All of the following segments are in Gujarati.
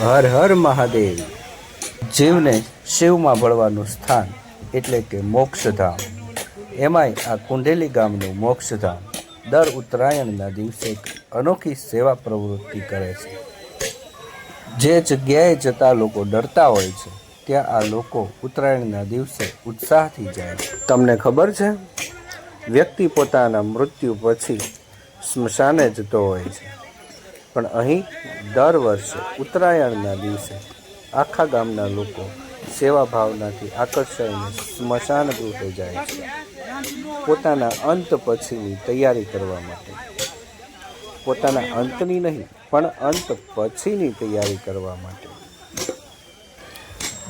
હર હર મહાદેવ. જીવને શિવમાં ભળવાનું સ્થાન એટલે કે મોક્ષધામ. એમાંય આ કુંડેલી ગામનું મોક્ષધામ દર ઉત્તરાયણના દિવસે અનોખી સેવા પ્રવૃત્તિ કરે છે. જે જગ્યાએ જતા લોકો ડરતા હોય છે, ત્યાં આ લોકો ઉત્તરાયણના દિવસે ઉત્સાહથી જાય છે. તમને ખબર છે? વ્યક્તિ પોતાના મૃત્યુ પછી સ્મશાને જતો હોય છે. પણ અહીં દર વર્ષે ઉત્તરાયણના દિવસે આખા ગામના લોકો સેવા ભાવનાથી આકર્ષાઈને સ્મશાન ગૃહે જાય છે. પોતાના અંત પછીની તૈયારી કરવા માટે. પોતાના અંતની નહીં, પણ અંત પછીની તૈયારી કરવા માટે.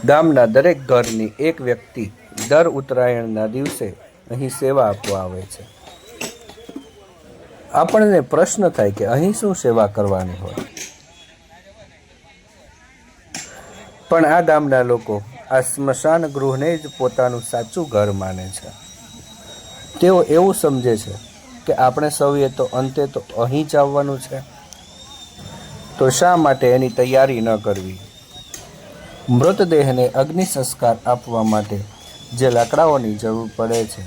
ગામના દરેક ઘરની એક વ્યક્તિ દર ઉત્તરાયણના દિવસે અહીં સેવા આપવા આવે છે. આપણને પ્રશ્ન થાય કે અહીં શું સેવા કરવાની હોય. પણ આ ગામના લોકો આ સ્મશાન ગૃહને જ પોતાનું સાચું ઘર માને છે. તેઓ એવું સમજે છે કે આપણે સૌએ તો અંતે તો અહીં જ આવવાનું છે. તો શા માટે એની તૈયારી ન કરવી? મૃતદેહને અગ્નિ સંસ્કાર આપવા માટે જે લાકડાઓની જરૂર પડે છે,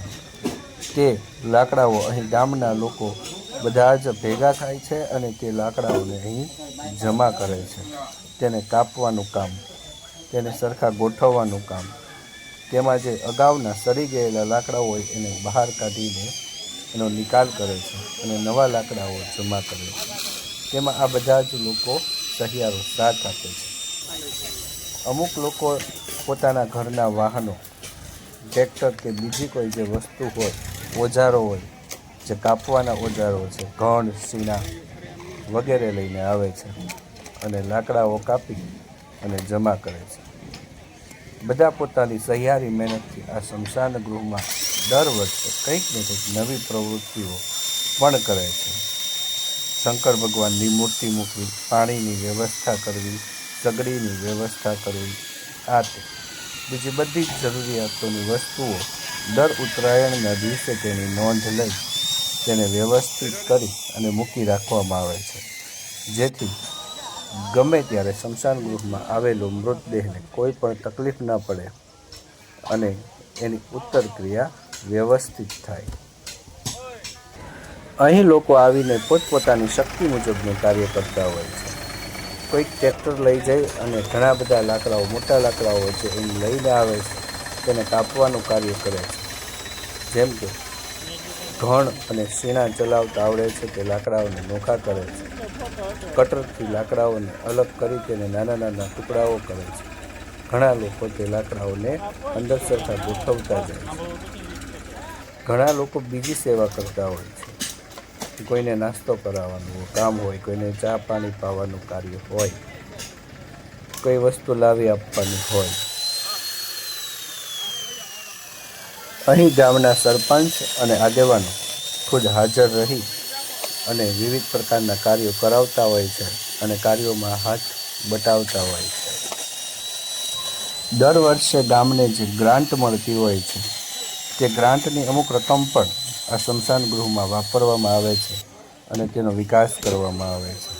તે લાકડાઓ અહીં ગામના લોકો બધા જ ભેગા થાય છે અને તે લાકડાઓને અહીં જમા કરે છે. તેને કાપવાનું કામ, તેને સરખા ગોઠવવાનું કામ. તેમાં જે અગાઉના સડી ગયેલા લાકડાઓ હોય એને બહાર કાઢીને એનો નિકાલ કરે છે અને નવા લાકડાઓ જમા કરે છે. તેમાં આ બધા જ લોકો સહિયારો સાથ આપે છે. અમુક લોકો પોતાના ઘરના વાહનો, ટ્રેક્ટર કે બીજી કોઈ જે વસ્તુ હોય, ઓજારો હોય જે કાપવાના ઓજારો છે, ઘણ સીના વગેરે લઈને આવે છે અને લાકડાઓ કાપી અને જમા કરે છે. બધા પોતાની સહિયારી મહેનતથી આ શમશાન ગૃહમાં દર વર્ષે કંઈક ને કંઈક નવી પ્રવૃત્તિઓ પણ કરે છે. શંકર ભગવાનની મૂર્તિ મૂકવી, પાણીની વ્યવસ્થા કરવી, સગડીની વ્યવસ્થા કરવી, આ બીજી બધી જ જરૂરિયાતોની વસ્તુઓ દર ઉત્તરાયણના દિવસે તેની નોંધ લઈ તેને વ્યવસ્થિત કરી અને મૂકી રાખવામાં આવે છે. જેથી ગમે ત્યારે સ્મશાન ગૃહમાં આવેલો મૃતદેહને કોઈ પણ તકલીફ ન પડે અને એની ઉત્તર ક્રિયા વ્યવસ્થિત થાય. અહીં લોકો આવીને પોતપોતાની શક્તિ મુજબનું કાર્ય કરતા હોય છે. કોઈક ટ્રેક્ટર લઈ જાય અને ઘણા બધા લાકડાઓ, મોટા લાકડાઓ હોય છે એને લઈને આવે છે. તેને કાપવાનું કાર્ય કરે છે. જેમ કે ઘણ અને શીણા ચલાવતા આવડે છે તે લાકડાઓને નોખા કરે છે. કટરથી લાકડાઓને અલગ કરી તેને નાના નાના ટુકડાઓ કરે છે. ઘણા લોકો તે લાકડાઓને અંદર સરખા ગોઠવતા જાય છે. ઘણા લોકો બીજી સેવા કરતા હોય છે. કોઈને નાસ્તો કરાવવાનું કામ હોય, કોઈને ચા પાણી પાવાનું કાર્ય હોય. કોઈ વસ્તુ લાવી આપવાની હોય. અહીં ગામના સરપંચ અને આગેવાનો ખુદ હાજર રહી અને વિવિધ પ્રકારના કાર્યો કરાવતા હોય છે અને કાર્યોમાં હાથ બટાવતા હોય છે. દર વર્ષે ગામને જે ગ્રાન્ટ મળતી હોય છે, તે ગ્રાન્ટની અમુક રકમ પણ આ સ્મશાન ગૃહમાં વાપરવામાં આવે છે અને તેનો વિકાસ કરવામાં આવે છે.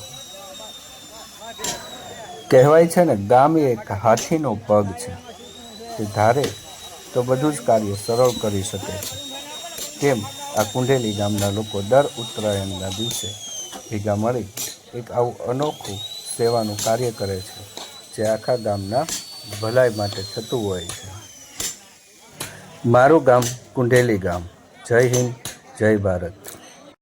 કહેવાય છે ને, ગામ એક હાથીનો પગ છે. તે ધારે તો બધું જ કાર્ય સરળ કરી શકે છે. તેમ આ કુંડેલી ગામના લોકો દર ઉત્તરાયણના દિવસે ભેગા મળી એક આવું અનોખું સેવાનું કાર્ય કરે છે, જે આખા ગામના ભલાઈ માટે થતું હોય છે. મારું ગામ કુંડેલી ગામ. જય હિન્દ, જય ભારત.